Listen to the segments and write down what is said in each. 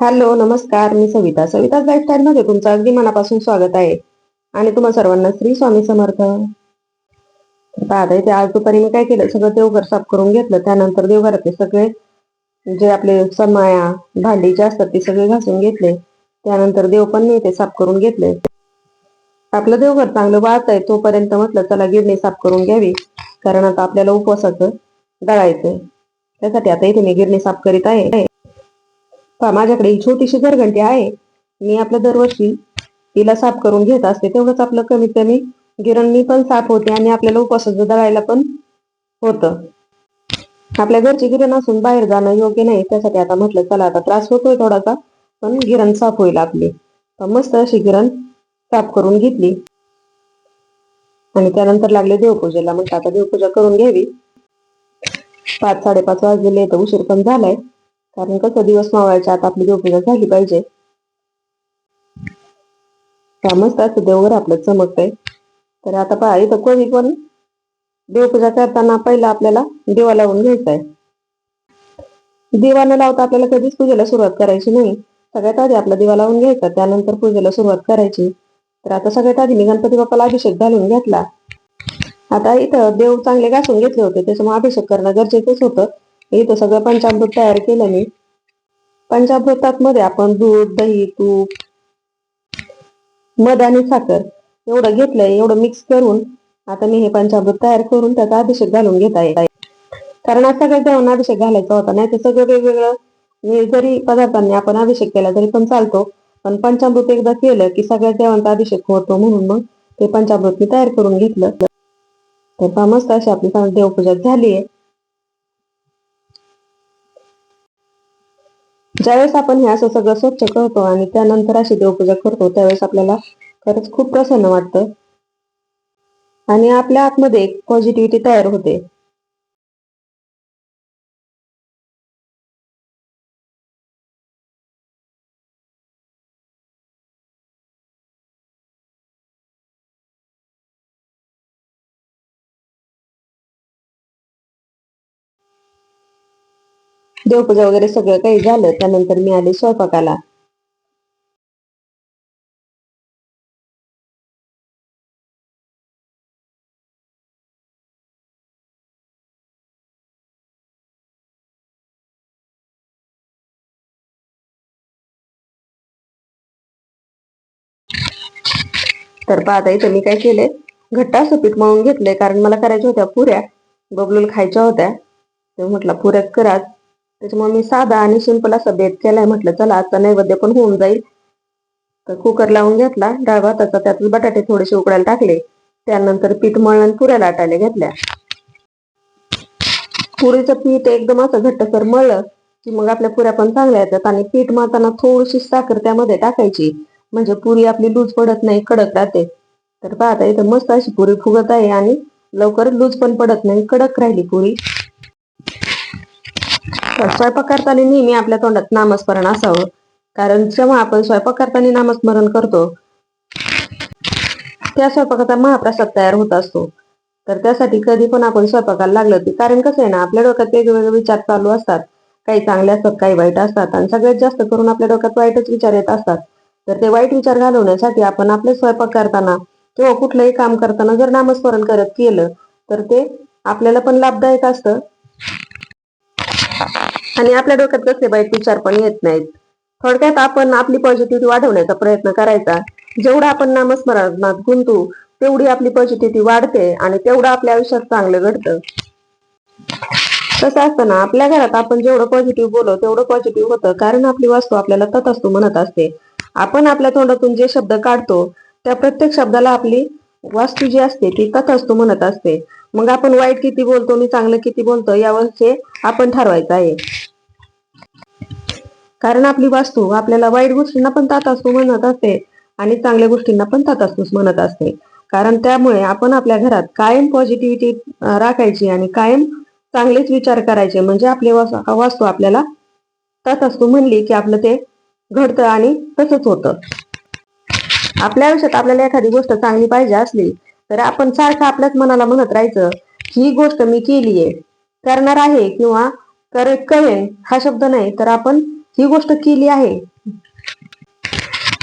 Hello नमस्कार मी Savita. Savita lifestyle मध्ये तुमचं अगदी मनापासून स्वागत आहे. आणि तुम्हा सर्वांना श्री स्वामी समर्थ. आता इथे आज दुपारी मी काय केलं? सगळं देवघर साफ करून घेतलं. त्यानंतर देवघरातले सगळे जे आपले समाया भांडी जे असतात ते सगळे घासून घेतले. त्यानंतर देव पण मी ते साफ करून घेतले. आपलं देवघर चांगलं वाहत आहे तोपर्यंत म्हटलं चला गिरणी साफ करून घ्यावी. कारण आता आपल्याला उपवासाचं दळायचंय त्यासाठी आता इथे मी गिरणी साफ करीत आहे. पहा माझ्याकडे ही छोटीशी घरघंटी आहे. मी आपलं दरवर्षी तिला साफ करून घेत असते. तेवढंच आपलं कमीत कमी गिरणी पण साफ होते आणि आपल्याला उपासाचं दळायला पण होतं. आपल्या घरची गिरण असून बाहेर जाणं योग्य नाही. त्यासाठी आता म्हटलं चला आता त्रास होतोय थोडासा पण गिरण साफ होईल आपली. मस्त अशी गिरण साफ करून घेतली. आणि त्यानंतर लागले देवपूजेला. म्हटलं आता देवपूजा करून घ्यावी. पाच साडेपाच वाजलेले तर उशीर पण झालाय. कारण कसं दिवस मावायच्या आता आपली देवपूजा झाली पाहिजे. मस्त असं देवघर आपलं चमकतंय. तर आता पहा इथं कोणी पण देवपूजा करताना पहिला आपल्याला दिवा लावून घ्यायचा आहे. दिवा न लावता आपल्याला कधीच पूजेला सुरुवात करायची नाही. सगळ्यात आधी आपला दिवा लावून घ्यायचा त्यानंतर पूजेला सुरुवात करायची. तर आता सगळ्यात आधी मी गणपती बाप्पाला अभिषेक घालून घेतला. आता इथं देव चांगले घासून घेतले होते त्याच्यामुळे अभिषेक करणं गरजेचंच होतं. इथं सगळं पंचामृत तयार केलं मी. पंचामृतात मध्ये आपण दूध दही तूप मध आणि साखर एवढं घेतलंय एवढं मिक्स करून आता मी हे पंचामृत तयार करून त्याचा अभिषेक घालून घेत आहे. कारण सगळ्या देवांना अभिषेक घालायचा होता नाही तर सगळं वेगवेगळं जरी पदार्थांनी आपण अभिषेक केला तरी पण चालतो. पण पंचामृत एकदा केलं की सगळ्या देवांचा अभिषेक होतो म्हणून मग ते पंचामृत मी तयार करून घेतलं. तर मस्त अशी आपली देवपूजा झाली आहे ज्यावेळेस आपण हे असं सगळं स्वच्छ करतो आणि त्यानंतर अशी देवपूजा करतो त्यावेळेस आपल्याला खरंच खूप प्रसन्न वाटतं. आणि आपल्या आतमध्ये एक पॉझिटिव्हिटी तयार होते. देवपूजा वगैरे सगळं काही झालं त्यानंतर मी आले स्वयंपाकाला. तर पाहता इथं मी काय केले घट्ट असं पीठ मळून घेतलंय कारण मला करायच्या होत्या पुऱ्या बबलूल खायच्या होत्या. तर म्हटलं पुऱ्या करा त्याच्यामुळे मी साधा आणि सिंपल असा बेत केलाय. म्हटलं चला आजचा नैवेद्य पण होऊन जाईल. तर कुकर लावून घेतला डाळ भाताचा त्यात बटाटे थोडेसे उकडायला टाकले. त्यानंतर पीठ मळण पुऱ्या लाटायला घेतल्या. पुरीचं पीठ एकदम असं घट्टसर मळलं की मग आपल्या पुऱ्या पण चांगल्या येतात आणि पीठ मळताना थोडीशी साखर त्यामध्ये टाकायची. म्हणजे पुरी आपली लूज पडत नाही कडक राहते. तर पाहता इथं मस्त अशी पुरी फुगत आहे आणि लवकर लूज पण पडत नाही कडक राहिली पुरी. स्वयंपाक करताना नेहमी आपल्या तोंडात नामस्मरण असावं. कारण जेव्हा आपण स्वयंपाक करताना नामस्मरण करतो त्या स्वयंपाकाचा महाप्रसाद तयार होत असतो. तर त्यासाठी कधी पण आपण स्वयंपाकाला लागलं की कारण कसं आहे ना आपल्या डोक्यात वेगवेगळे विचार चालू असतात. काही चांगले असतात काही वाईट असतात. आणि सगळ्यात जास्त करून आपल्या डोक्यात वाईटच विचार येत असतात. तर ते वाईट विचार घालवण्यासाठी आपण आपले स्वयंपाक करताना किंवा कुठलंही काम करताना जर नामस्मरण करत केलं तर ते आपल्याला पण लाभदायक असतं. आणि आपल्या डोक्यात कसले वाईट विचार पण येत नाहीत. थोडक्यात आपण आपली पॉझिटिव्हिटी वाढवण्याचा प्रयत्न करायचा. जेवढा आपण नामस्मरणात गुंतू तेवढी आपली पॉझिटिव्हिटी वाढते आणि तेवढं आपल्या आयुष्यात चांगलं घडतं. कसं असतं ना आपल्या घरात आपण जेवढं पॉझिटिव्ह बोलो तेवढं पॉझिटिव्ह होतं. कारण आपली वास्तू आपल्याला तथास्तू म्हणत असते. आपण आपल्या तोंडातून जे शब्द काढतो त्या प्रत्येक शब्दाला आपली वास्तू जी असते ती तथास्तू म्हणत असते. मग आपण वाईट किती बोलतो आणि चांगलं किती बोलतो यावरचे आपण ठरवायचं आहे. कारण आपली वास्तू आपल्याला वाईट गोष्टींना पण तथास्तू म्हणत असते आणि चांगल्या गोष्टींना पण तथास्तूच म्हणत असते. कारण त्यामुळे आपण आपल्या घरात कायम पॉझिटिव्हिटी राखायची आणि कायम चांगलेच विचार करायचे. म्हणजे आपली वास्तू आपल्याला तथास्तू म्हणली की आपलं ते घडतं आणि तसंच होतं. आपल्या आयुष्यात आपल्याला एखादी गोष्ट चांगली पाहिजे असली तर आपण सारखं आपल्याच मनाला म्हणत राहायचं ही गोष्ट मी केलीये करणार आहे किंवा करे करेन हा शब्द नाही तर आपण ही गोष्ट केली आहे.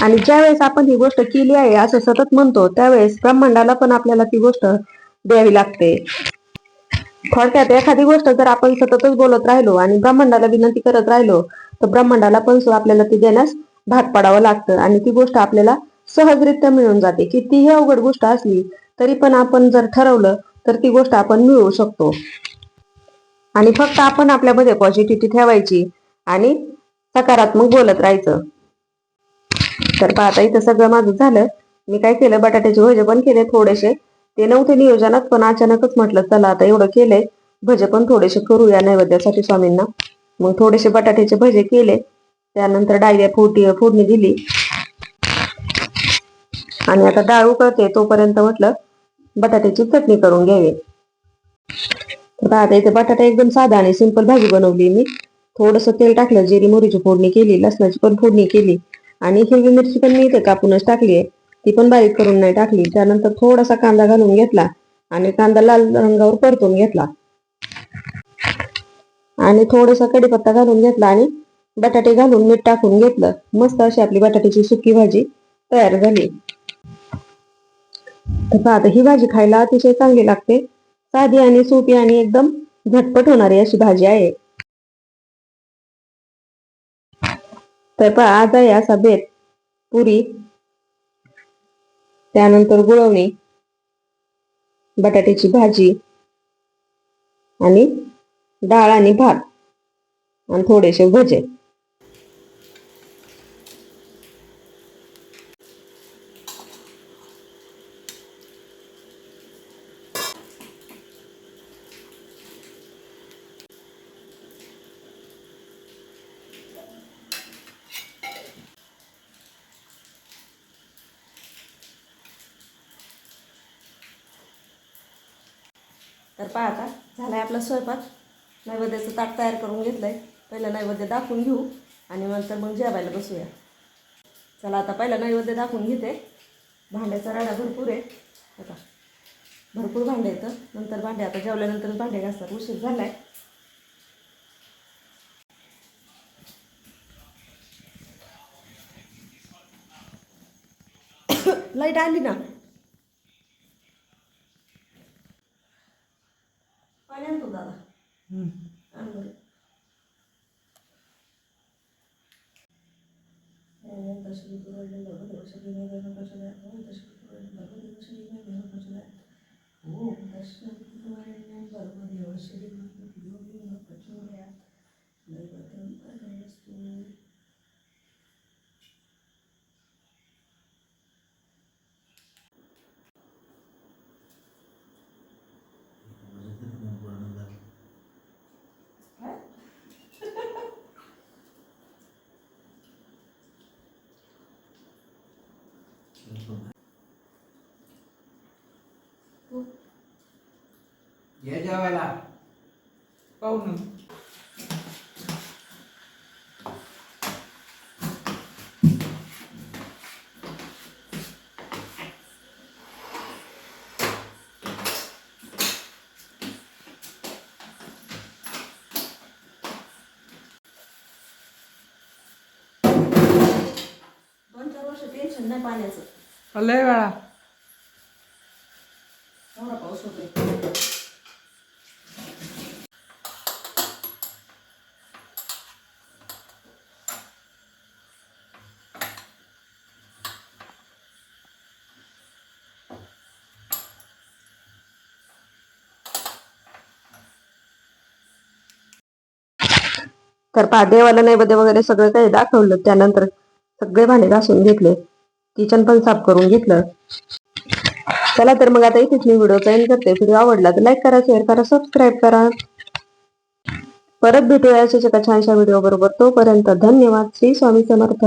आणि ज्यावेळेस आपण ही गोष्ट केली आहे असं सतत म्हणतो त्यावेळेस ब्रह्मांडाला पण आपल्याला ती गोष्ट द्यावी लागते. थोडक्यात एखादी गोष्ट जर आपण सततच बोलत राहिलो आणि ब्रह्मांडाला विनंती करत राहिलो तर ब्रह्मांडाला पण आपल्याला ती देण्यास भाग पाडावं लागतं आणि ती गोष्ट आपल्याला सहजरित्या मिळून जाते. कितीही अवघड गोष्ट असली तरी पण आपण जर ठरवलं तर ती गोष्ट आपण मिळवू शकतो. आणि फक्त आपण आपल्यामध्ये पॉझिटिव्हिटी ठेवायची आणि सकारात्मक बोलत राहायचं. तर पाहता इथं सगळं माझं झालं. मी काय केलं बटाट्याचे भजे पण केले थोडेसे. ते नव्हते नियोजनात पण अचानकच म्हटलं चला आता एवढं केलंय. भजे पण थोडेसे करूया नैवेद्यासाठी स्वामींना. मग थोडेसे बटाट्याचे भजे केले. त्यानंतर डायऱ्या फोटी फोडणी दिली. आणि आता डाळ उकळते तोपर्यंत म्हटलं बटाट्याची चटणी करून घ्यावी. आता इथे बटाटा एकदम साधा आणि सिंपल भाजी बनवली मी. थोडस तेल टाकलं जिरी मोहरीची फोडणी केली लसणाची पण फोडणी केली. आणि हिरवी मिरची पण मी इथे कापूनच टाकली आहे. ती पण बारीक करून नाही टाकली. त्यानंतर थोडासा कांदा घालून घेतला आणि कांदा लाल रंगावर परतून घेतला. आणि थोडासा कढीपत्ता घालून घेतला आणि बटाटे घालून मीठ टाकून घेतलं. मस्त अशी आपली बटाट्याची सुकी भाजी तयार झाली. तर आता ही भाजी खायला अतिशय चांगली लागते. साधी आणि सोपी आणि एकदम झटपट होणारी अशी भाजी आहे. तर पहा आज या असा बेत पुरी त्यानंतर गुळवणी बटाट्याची भाजी आणि डाळ आणि भात आणि थोडेसे भजे. तर पहा आता आहे आपला स्वयंपाक. नैवेद्याचं ताट तयार करून घेतलं आहे पहिलं नैवेद्य दाखवून घेऊ आणि नंतर मग जेवायला बसूया. चला आता पहिलं नैवेद्य दाखवून घेते. भांड्याचा राडा भरपूर आहे. आता भरपूर भांडे येतं नंतर भांडे आता जेवल्यानंतरच भांडे घासतात. उशीर आहे लाइट आली ना पाणी आणतो दादा आण बरं. ओम तस्मै गुरुवे नमः भगवते वासुदेवाय नमः ओम तस्मै गुरुवे नमः भगवते वासुदेवाय नमः ये जेवायला. पाहू ना दोन चार वर्ष टेन्शन नाही पाण्याचं. लय वेळा एवढा पाऊस होतोय तर पहा देवाला नैवेद्य वगैरे सगळं काही दाखवलं. त्यानंतर सगळे भांडे घासून घेतले. किचन पण साफ करून घेतलं. चला तर मग आता इथेच मी व्हिडिओ एंड करते. व्हिडिओ आवडला तर लाईक करा शेअर करा सबस्क्राईब करा. परत भेटूया अशाच एका छानशा व्हिडिओ बरोबर तोपर्यंत धन्यवाद. श्री स्वामी समर्थ.